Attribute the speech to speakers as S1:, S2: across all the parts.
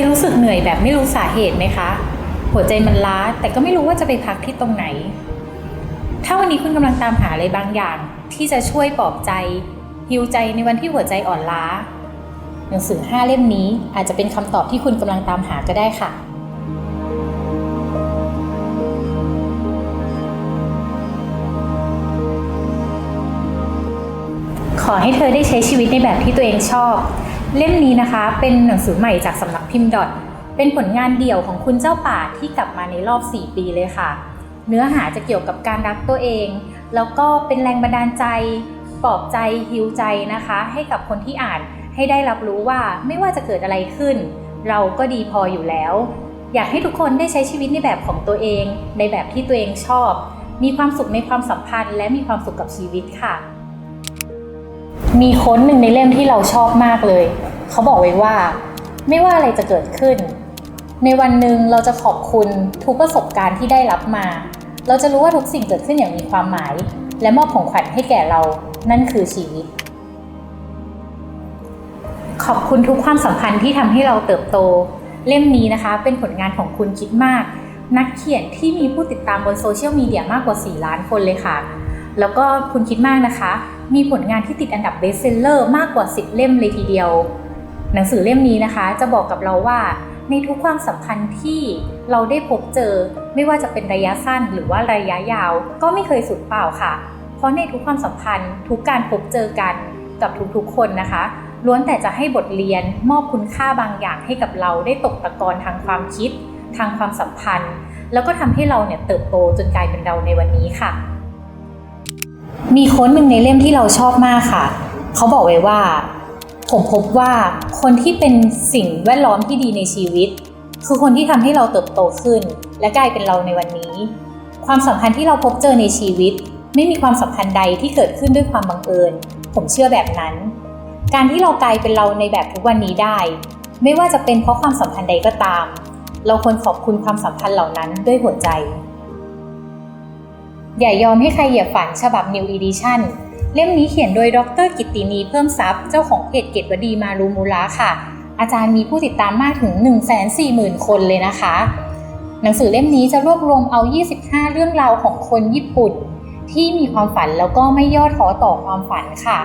S1: ยรู้สึกเหนื่อยแบบไม่รู้สาเหตุไหมคะ หัวใจมันล้าแต่ก็ไม่รู้ว่าจะไปพักที่ตรงไหน ถ้าวันนี้คุณกำลังตามหาอะไรบางอย่าง ที่จะช่วยปลอบใจฮิวใจในวันที่หัวใจอ่อนล้า หนังสือห้าเล่มนี้อาจจะเป็นคำตอบที่คุณกำลังตามหาก็ได้ค่ะขอให้เธอได้ใช้ชีวิตในแบบที่ตัวเองชอบ เล่มนี้นะคะเป็นหนังสือใหม่จากสำนักพิมพ์ดอทเป็นผลงานเดี่ยวของคุณเจ้าป่าที่กลับมาในรอบ 4 ปีเลยค่ะ เนื้อหาจะเกี่ยวกับการรักตัวเอง แล้วก็เป็นแรงบันดาลใจปลอบใจฮิวใจนะคะ ให้กับคนที่อ่านให้ได้รับรู้ว่าไม่ว่าจะเกิดอะไรขึ้น เราก็ดีพออยู่แล้ว อยากให้ทุกคนได้ใช้ชีวิตในแบบของตัวเอง ในแบบที่ตัวเองชอบ มีความสุขในความสัมพันธ์ และมีความสุขกับชีวิตค่ะ มีค้ดหนึ่งในเล่มที่เราชอบมากเลย เขาบอกไว้ว่า ไม่ว่าอะไรจะเกิดขึ้น ในวันหนึ่งเราจะขอบคุณทุกประสบการณ์ที่ได้รับมา เราจะรู้ว่าทุกสิ่งเกิดขึ้นอย่างมีความหมาย และมอบของขวัญให้แก่เรา นั่นคือชีวิต ขอบคุณทุกความสัมพันธ์ที่ทำให้เราเติบโต เล่มนี้นะคะ เป็นผลงานของคุณคิดมาก นักเขียนที่มีผู้ติดตามบนโซเชียลมีเดียมากกว่า 4 ล้านคนเลยค่ะ แล้วก็คุณคิดมากนะคะ มีผลงานที่ติดอันดับเบสเซลเลอร์มากกว่า 10 เล่มเลยทีเดียว หนังสือเล่มนี้นะคะจะบอกกับเราว่า ในทุกความสัมพันธ์ที่เราได้พบเจอ ไม่ว่าจะเป็นระยะสั้นหรือว่าระยะยาว ก็ไม่เคยสูญเปล่าค่ะ เพราะในทุกความสัมพันธ์ ทุกการพบเจอกันกับทุกๆคนนะคะ ล้วนแต่จะให้บทเรียนมอบคุณค่าบางอย่างให้กับเราได้ตกตะกอนทางความคิด ทางความสัมพันธ์ แล้วก็ทำให้เราเนี่ยเติบโตจนกลายเป็นเราในวันนี้ค่ะ มีโค้ดหนึ่งในเล่มที่เราชอบมากค่ะ เขาบอกไว้ว่า ผมพบว่าคนที่เป็นสิ่งแวดล้อมที่ดีในชีวิต คือคนที่ทำให้เราเติบโตขึ้น และกลายเป็นเราในวันนี้ ความสัมพันธ์ที่เราพบเจอในชีวิต ไม่มีความสัมพันธ์ใดที่เกิดขึ้นด้วยความบังเอิญ ผมเชื่อแบบนั้น การที่เรากลายเป็นเราในแบบทุกวันนี้ได้ ไม่ว่าจะเป็นเพราะความสัมพันธ์ใดก็ตาม เราควรขอบคุณความสัมพันธ์เหล่านั้นด้วยหัวใจ อย่ายอมให้ใครเหยียบฝันฉบับ New Edition เล่มนี้เขียนโดยดรกิตตินีเพิ่มทรัพย์ เจ้าของเพจเกตวดีมารูมูระค่ะ อาจารย์มีผู้ติดตามมากถึง 140,000 คนเลยนะคะ หนังสือเล่มนี้จะรวบรวมเอา 25 เรื่องราวของคนญี่ปุ่น ที่มีความฝันแล้วก็ไม่ย่อท้อต่อความฝันค่ะ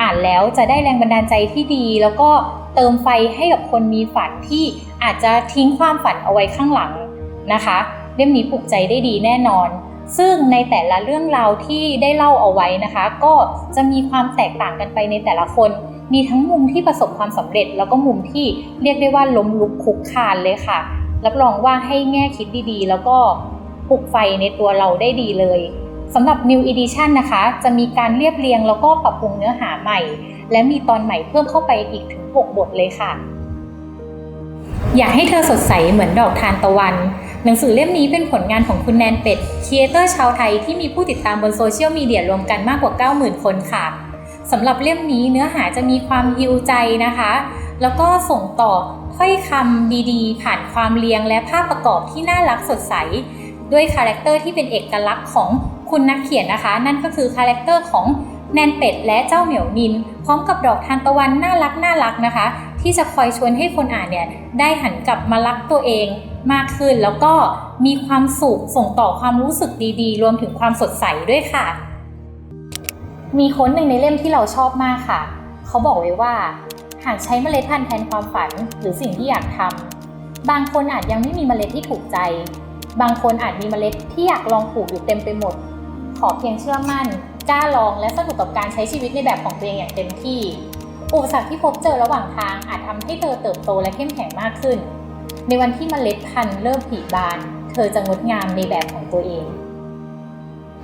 S1: อ่านแล้วจะได้แรงบันดาลใจที่ดี แล้วก็เติมไฟให้กับคนมีฝันที่อาจจะทิ้งความฝันเอาไว้ข้างหลังนะคะ เล่มนี้ปลุกใจได้ดีแน่นอน ซึ่งในแต่ละเรื่องราวที่ได้เล่าเอาไว้นะคะ ก็จะมีความแตกต่างกันไปในแต่ละคน มีทั้งมุมที่ประสบความสำเร็จ แล้วก็มุมที่เรียกได้ว่าล้มลุกคลุกคานเลยค่ะ รับรองว่าให้แง่คิดดีๆ แล้วก็ปลุกไฟในตัวเราได้ดีเลยสำหรับ New Edition นะคะ จะมีการเรียบเรียงแล้วก็ปรับปรุงเนื้อหาใหม่ และมีตอนใหม่เพิ่มเข้าไปอีกถึง 6 บทเลยค่ะ อยากให้เธอสดใสเหมือนดอกทานตะวัน หนังสือเล่มนี้เป็นผลงานของคุณแนนเป็ดครีเอเตอร์ชาวไทยที่มีผู้ติดตามบนโซเชียลมีเดียรวมกันมากกว่า 90,000 คนค่ะสำหรับเล่มนี้เนื้อหาจะมีความฮิวใจนะคะ แล้วก็ส่งต่อถ้อยคำดีๆ ผ่านความเรียงและภาพประกอบที่น่ารักสดใส ด้วยคาแรคเตอร์ที่เป็นเอกลักษณ์ของคุณนักเขียนนะคะ นั่นก็คือคาแรคเตอร์ของแนนเป็ดและเจ้าเหมียวนิน พร้อมกับดอกทานตะวันน่ารักน่ารักนะคะ ที่จะคอยชวนให้คนอ่านเนี่ยได้หันกลับมารักตัวเอง มากขึ้น แล้วก็มีความสุขส่งต่อความรู้สึกดีๆ รวมถึงความสดใสด้วยค่ะ มีค้นหนึ่งในเล่มที่เราชอบมากค่ะ เขาบอกไว้ว่า หากใช้เมล็ดพันธุ์แทนความฝันหรือสิ่งที่อยากทำบางคนอาจยังไม่มีเมล็ดที่ถูกใจ บางคนอาจมีเมล็ดที่อยากลองปลูกอยู่เต็มไปหมด ขอเพียงเชื่อมั่นกล้าลองและสนุกกับการใช้ชีวิตในแบบของตัวเองอย่างเต็มที่อุปสรรคที่พบเจอระหว่างทางอาจทำให้เธอเติบโตและเข้มแข็งมากขึ้น ในวันที่เมล็ดพันธุ์เริ่มผลิบาน เธอจะงดงามในแบบของตัวเอง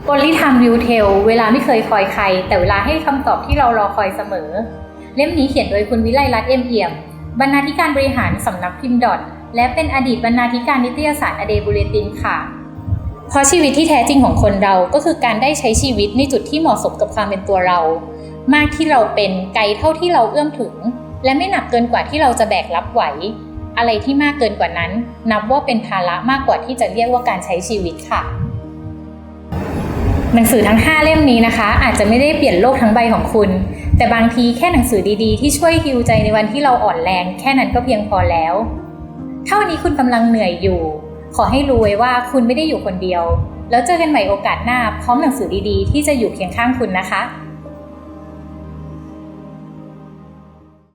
S1: กลลิธรรมวิวเทลเวลาไม่เคยคอยใคร แต่เวลาให้คำตอบที่เรารอคอยเสมอ เล่มนี้เขียนโดยคุณวิไลรัตน์เอ็มเอี่ยม บรรณาธิการบริหารสำนักพิมพ์ดอทและเป็นอดีตบรรณาธิการนิตยสารอเดบูเลตินค่ะเพราะชีวิตที่แท้จริงของคนเราก็คือการได้ใช้ชีวิตในจุดที่เหมาะสมกับความเป็นตัวเรา มากที่เราเป็นไกลเท่าที่เราเอื้อมถึง และไม่หนักเกินกว่าที่เราจะแบกรับไหว อะไรที่มากเกินกว่านั้น นับว่าเป็นภาระมากกว่าที่จะเรียกว่าการใช้ชีวิตค่ะ หนังสือทั้ง 5 เล่มนี้นะคะ อาจจะไม่ได้เปลี่ยนโลกทั้งใบของคุณ แต่บางทีแค่หนังสือดีๆ ที่ช่วยฮิวใจในวันที่เราอ่อนแรง แค่นั้นก็เพียงพอแล้ว ถ้าวันนี้คุณกำลังเหนื่อยอยู่ ขอให้รู้ไว้ว่าคุณไม่ได้อยู่คนเดียว แล้วเจอกันใหม่โอกาสหน้าพร้อมหนังสือดีๆ ที่จะอยู่เคียงข้างคุณนะคะ